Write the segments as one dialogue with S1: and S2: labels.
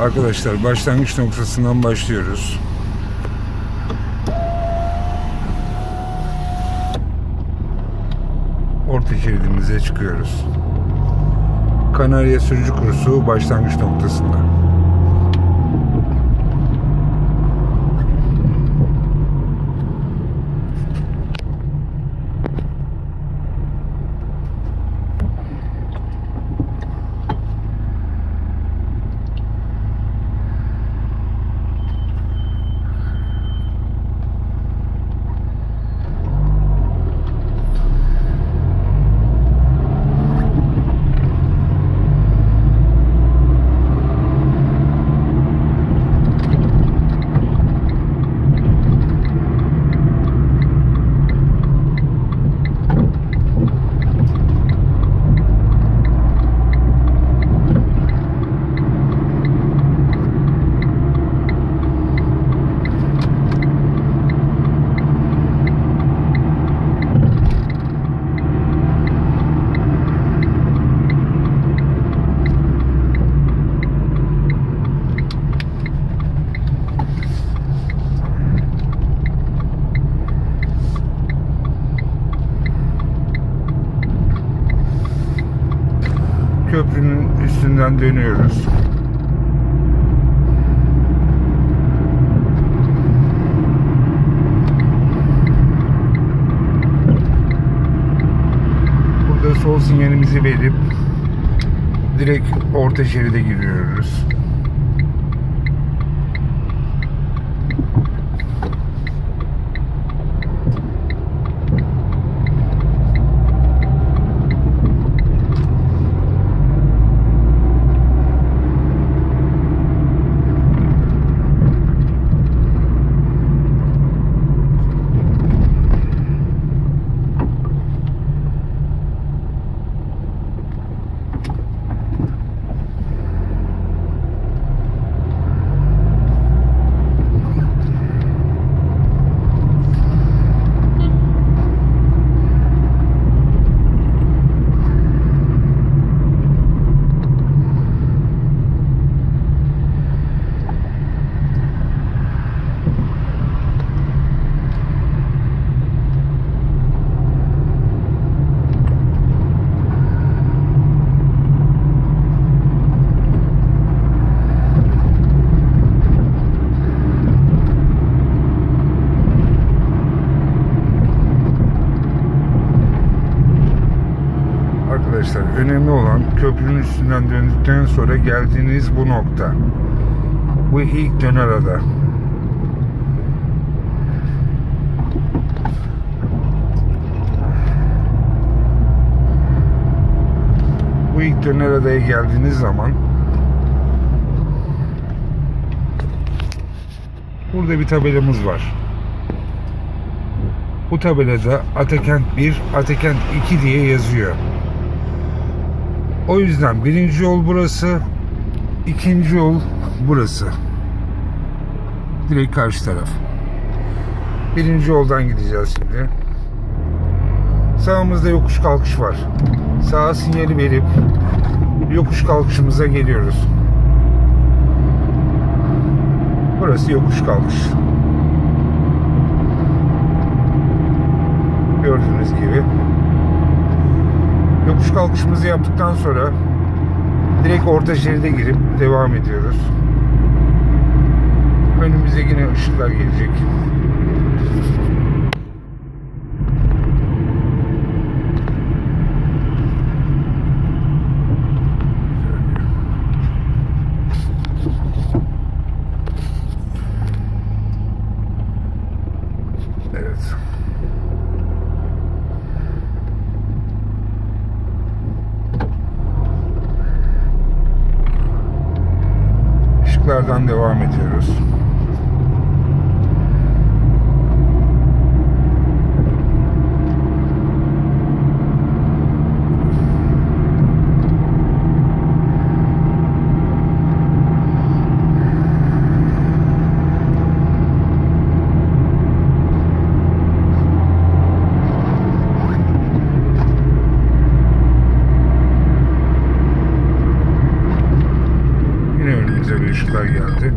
S1: Arkadaşlar başlangıç noktasından başlıyoruz. Orta şeridimize çıkıyoruz. Kanarya sürücü kursu başlangıç noktasında. Üstünden dönüyoruz. Burada sol sinyalimizi verip direkt orta şeride giriyoruz. Arkadaşlar önemli olan köprünün üstünden döndükten sonra geldiğiniz bu nokta. Bu ilk döner ada. Bu ilk döner adaya geldiğiniz zaman burada bir tabelamız var. Bu tabelada Atakent 1, Atakent 2 diye yazıyor. O yüzden birinci yol burası, ikinci yol burası. Direkt karşı taraf. Birinci yoldan gideceğiz şimdi. Sağımızda yokuş kalkış var. Sağa sinyali verip yokuş kalkışımıza geliyoruz. Burası yokuş kalkış. Gördüğünüz gibi. Yokuş kalkışımızı yaptıktan sonra direkt orta şeride girip devam ediyoruz. Önümüze yine ışıklar gelecek. Evet. Işıklardan devam ediyoruz. Geldi.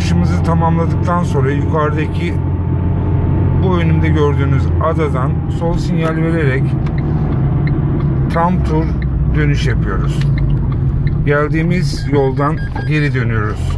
S1: Yokuş kalkışımızı tamamladıktan sonra yukarıdaki bu önümde gördüğünüz adadan sol sinyal vererek tam tur dönüş yapıyoruz. Geldiğimiz yoldan geri dönüyoruz.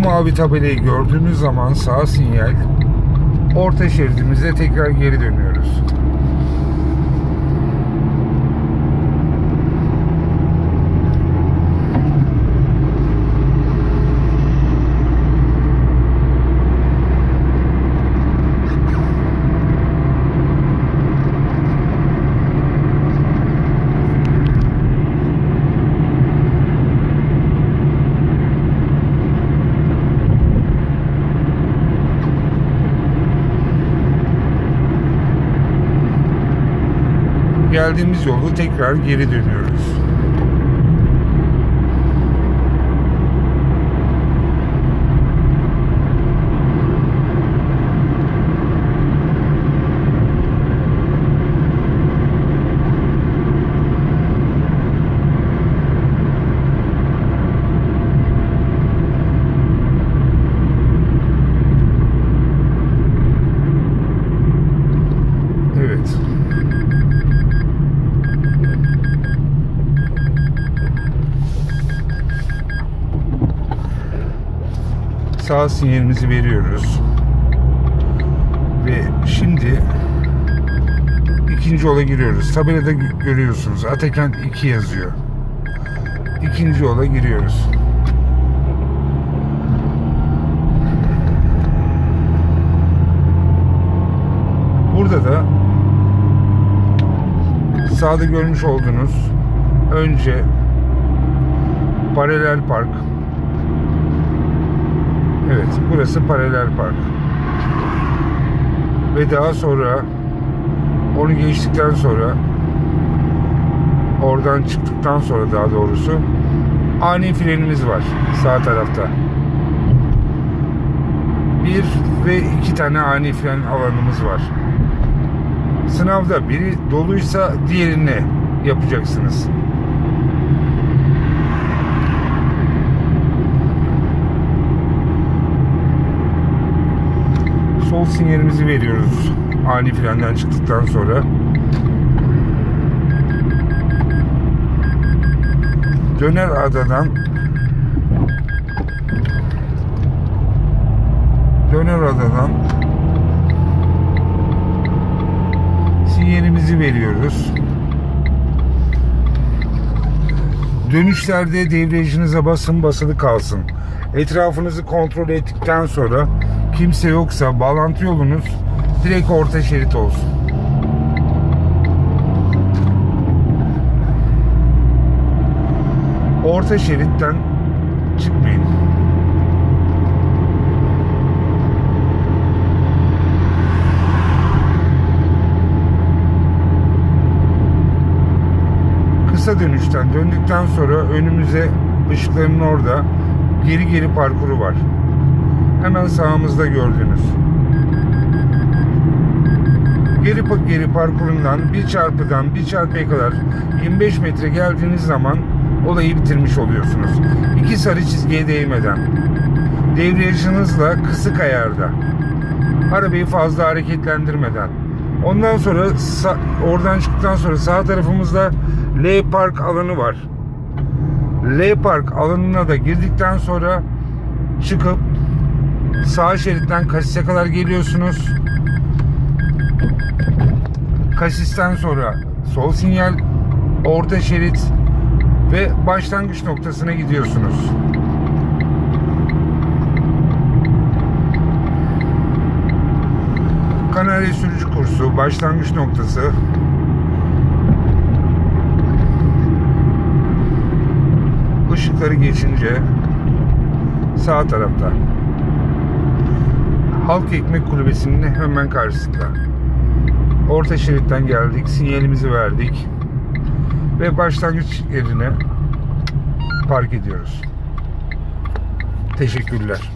S1: Mavi tabelayı gördüğümüz zaman sağ sinyal orta şeridimize tekrar geri dönüyoruz. Geldiğimiz yolu tekrar geri dönüyoruz. Evet. Sağ sinyalimizi veriyoruz. Ve şimdi ikinci yola giriyoruz. Tabelada gö- görüyorsunuz. Atakent 2 yazıyor. İkinci yola giriyoruz. Burada da sağda görmüş olduğunuz önce paralel park Evet, burası paralel park. Ve daha sonra onu geçtikten sonra oradan çıktıktan sonra daha doğrusu ani frenimiz var sağ tarafta. Bir ve iki tane ani fren alanımız var. Sınavda biri doluysa diğerini yapacaksınız. Sol sinyalimizi veriyoruz ani frenden çıktıktan sonra. Döner adadan Döner adadan sinyalimizi veriyoruz. Dönüşlerde debriyajınıza basın basılı kalsın. Etrafınızı kontrol ettikten sonra kimse yoksa bağlantı yolunuz direkt orta şerit olsun. Orta şeritten çıkmayın. Kısa dönüşten döndükten sonra önümüze ışıkların orada geri geri parkuru var. Hemen sağımızda gördüğünüz. Geri geri parkurundan bir çarpıdan bir çarpıya kadar 25 metre geldiğiniz zaman olayı bitirmiş oluyorsunuz. İki sarı çizgiye değmeden. Debriyajınızla kısık ayarda. Arabayı fazla hareketlendirmeden. Ondan sonra oradan çıktıktan sonra sağ tarafımızda L park alanı var. L park alanına da girdikten sonra çıkıp sağ şeritten kasise kadar geliyorsunuz. Kasisten sonra sol sinyal, orta şerit ve başlangıç noktasına gidiyorsunuz. Kanarya sürücü kursu, başlangıç noktası. Işıkları geçince sağ tarafta. Halk Ekmek Kulübesi'nin hemen karşısında. Orta şeritten geldik, sinyalimizi verdik ve başlangıç yerine park ediyoruz. Teşekkürler.